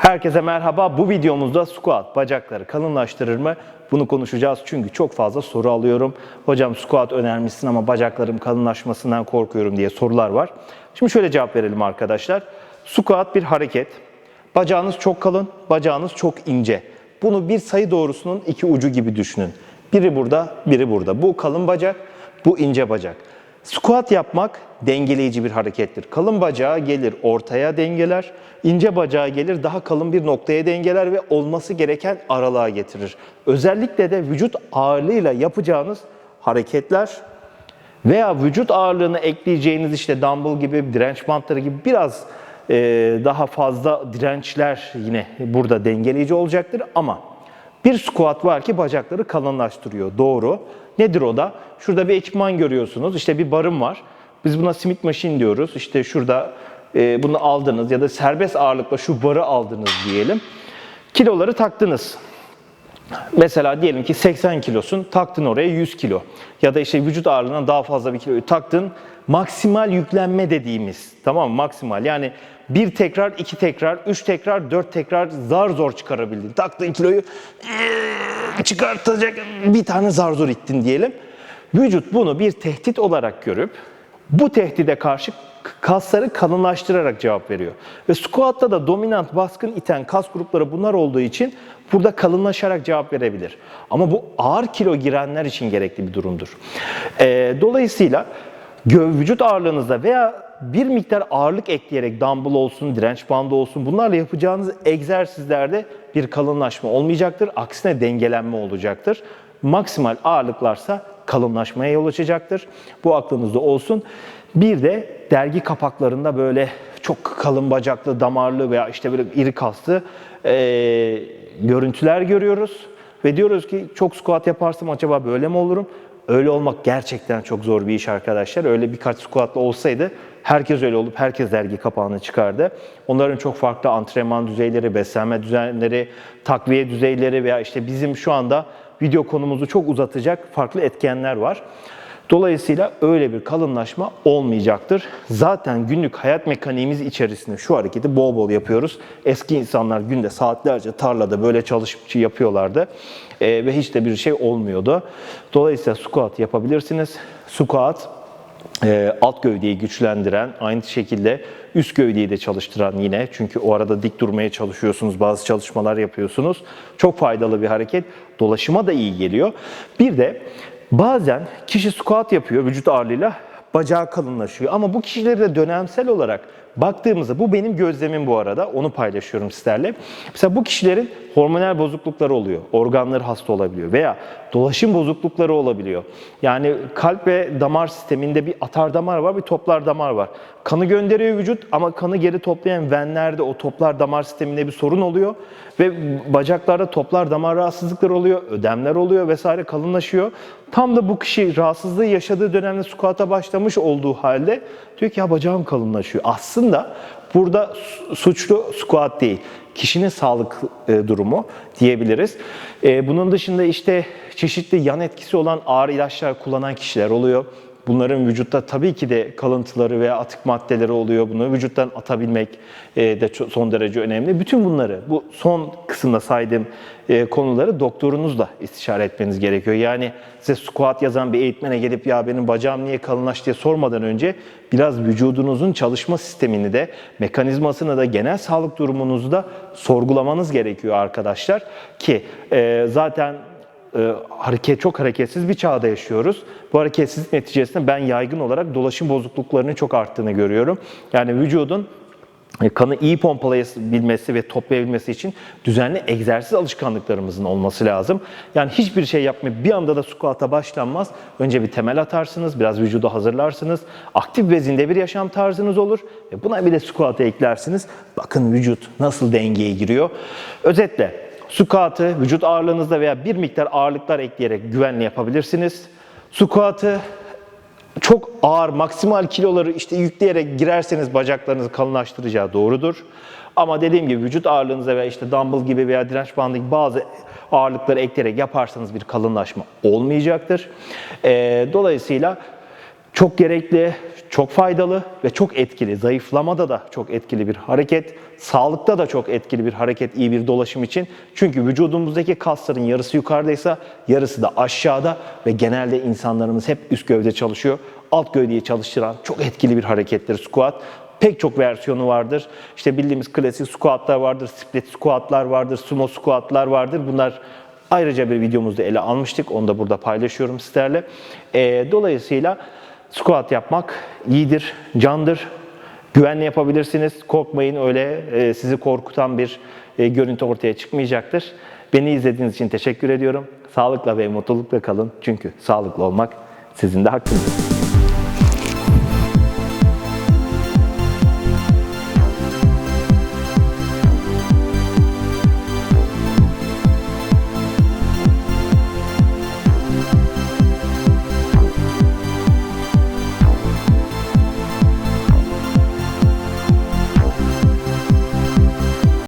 Herkese merhaba. Bu videomuzda squat bacakları kalınlaştırır mı? Bunu konuşacağız çünkü çok fazla soru alıyorum. Hocam squat önermişsin ama bacaklarım kalınlaşmasından korkuyorum diye sorular var. Şimdi şöyle cevap verelim arkadaşlar. Squat bir hareket. Bacağınız çok kalın, bacağınız çok ince. Bunu bir sayı doğrusunun iki ucu gibi düşünün. Biri burada, biri burada. Bu kalın bacak, bu ince bacak. Squat yapmak dengeleyici bir harekettir. Kalın bacağı gelir ortaya dengeler, ince bacağı gelir daha kalın bir noktaya dengeler ve olması gereken aralığa getirir. Özellikle de vücut ağırlığıyla yapacağınız hareketler veya vücut ağırlığını ekleyeceğiniz işte dumbbell gibi, direnç bantları gibi biraz e, daha fazla dirençler yine burada dengeleyici olacaktır ama bir squat var ki bacakları kalınlaştırıyor. Doğru. Nedir o da? Şurada bir ekipman görüyorsunuz. İşte bir barım var. Biz buna Smith machine diyoruz. İşte şurada e, bunu aldınız ya da serbest ağırlıkla şu barı aldınız diyelim. Kiloları taktınız. Mesela diyelim ki 80 kilosun, taktın oraya 100 kilo. Ya da işte vücut ağırlığından daha fazla bir kiloyu taktın. Maksimal yüklenme dediğimiz, tamam mı? Maksimal. Yani bir tekrar, iki tekrar, üç tekrar, dört tekrar zar zor çıkarabildin. Taktığın kiloyu çıkartacak bir tane zar zor ittin diyelim. Vücut bunu bir tehdit olarak görüp bu tehdide karşı kasları kalınlaştırarak cevap veriyor. Ve squat'ta da dominant baskın iten kas grupları bunlar olduğu için burada kalınlaşarak cevap verebilir. Ama bu ağır kilo girenler için gerekli bir durumdur. Ee, dolayısıyla vücut ağırlığınızda veya bir miktar ağırlık ekleyerek dumbbell olsun, direnç bandı olsun bunlarla yapacağınız egzersizlerde bir kalınlaşma olmayacaktır. Aksine dengelenme olacaktır. Maksimal ağırlıklarsa kalınlaşmaya yol açacaktır. Bu aklınızda olsun. Bir de dergi kapaklarında böyle çok kalın bacaklı, damarlı veya işte böyle iri kaslı eee, görüntüler görüyoruz. Ve diyoruz ki çok squat yaparsam acaba böyle mi olurum? Öyle olmak gerçekten çok zor bir iş arkadaşlar. Öyle birkaç squatla olsaydı herkes öyle olup herkes dergi kapağını çıkardı. Onların çok farklı antrenman düzeyleri, beslenme düzenleri, takviye düzeyleri veya işte bizim şu anda video konumuzu çok uzatacak farklı etkenler var. Dolayısıyla öyle bir kalınlaşma olmayacaktır. Zaten günlük hayat mekaniğimiz içerisinde şu hareketi bol bol yapıyoruz. Eski insanlar günde saatlerce tarlada böyle çalışıp yapıyorlardı Ee, ve hiç de bir şey olmuyordu. Dolayısıyla squat yapabilirsiniz. Squat e, alt gövdeyi güçlendiren, aynı şekilde üst gövdeyi de çalıştıran yine. Çünkü o arada dik durmaya çalışıyorsunuz, bazı çalışmalar yapıyorsunuz. Çok faydalı bir hareket. Dolaşıma da iyi geliyor. Bir de bazen kişi squat yapıyor vücut ağırlığıyla, bacağı kalınlaşıyor. Ama bu kişileri de dönemsel olarak baktığımızda, bu benim gözlemim bu arada, onu paylaşıyorum sizlerle. Mesela bu kişilerin hormonal bozuklukları oluyor, organları hasta olabiliyor veya dolaşım bozuklukları olabiliyor. Yani kalp ve damar sisteminde bir atar damar var, bir toplar damar var. Kanı gönderiyor vücut ama kanı geri toplayan venlerde o toplar damar sisteminde bir sorun oluyor ve bacaklarda toplar damar rahatsızlıkları oluyor, ödemler oluyor vesaire kalınlaşıyor. Tam da bu kişi rahatsızlığı yaşadığı dönemde squat'a başlamış olduğu halde diyor ki ya bacağım kalınlaşıyor. Aslında burada su- suçlu squat değil, kişinin sağlık e, durumu diyebiliriz. E, bunun dışında işte çeşitli yan etkisi olan ağır ilaçlar kullanan kişiler oluyor. Bunların vücutta tabii ki de kalıntıları veya atık maddeleri oluyor. Bunu vücuttan atabilmek e, de son derece önemli. Bütün bunları, bu son kısımda saydığım e, konuları doktorunuzla istişare etmeniz gerekiyor. Yani size squat yazan bir eğitmene gelip ya benim bacağım niye kalınlaştı diye sormadan önce biraz vücudunuzun çalışma sistemini de, mekanizmasını da, genel sağlık durumunuzu da sorgulamanız gerekiyor arkadaşlar. Ki e, zaten e, hareket çok hareketsiz bir çağda yaşıyoruz. Bu hareketsizlik neticesinde ben yaygın olarak dolaşım bozukluklarının çok arttığını görüyorum. Yani vücudun e, kanı iyi pompalayabilmesi ve toplayabilmesi için düzenli egzersiz alışkanlıklarımızın olması lazım. Yani hiçbir şey yapmayıp bir anda da squat'a başlanmaz. Önce bir temel atarsınız, biraz vücudu hazırlarsınız. Aktif ve zinde bir yaşam tarzınız olur. Ve buna bir de squat'a eklersiniz. Bakın vücut nasıl dengeye giriyor. Özetle Squat'ı vücut ağırlığınızda veya bir miktar ağırlıklar ekleyerek güvenli yapabilirsiniz. Squat'ı çok ağır maksimal kiloları işte yükleyerek girerseniz bacaklarınızı kalınlaştıracağı doğrudur. Ama dediğim gibi vücut ağırlığınıza veya işte dumbbell gibi veya direnç bandı gibi bazı ağırlıkları ekleyerek yaparsanız bir kalınlaşma olmayacaktır. Ee, dolayısıyla Çok gerekli, çok faydalı ve çok etkili. Zayıflamada da çok etkili bir hareket. Sağlıkta da çok etkili bir hareket, iyi bir dolaşım için. Çünkü vücudumuzdaki kasların yarısı yukarıdaysa yarısı da aşağıda ve genelde insanlarımız hep üst gövde çalışıyor. Alt gövdeyi çalıştıran çok etkili bir harekettir squat. Pek çok versiyonu vardır. İşte bildiğimiz klasik squatlar vardır, split squatlar vardır, sumo squatlar vardır. Bunlar ayrıca bir videomuzda ele almıştık. Onu da burada paylaşıyorum sizlerle. Ee, dolayısıyla squat yapmak iyidir, candır. Güvenle yapabilirsiniz. Korkmayın öyle e, sizi korkutan bir e, görüntü ortaya çıkmayacaktır. Beni izlediğiniz için teşekkür ediyorum. Sağlıkla ve mutlulukla kalın. Çünkü sağlıklı olmak sizin de hakkınız.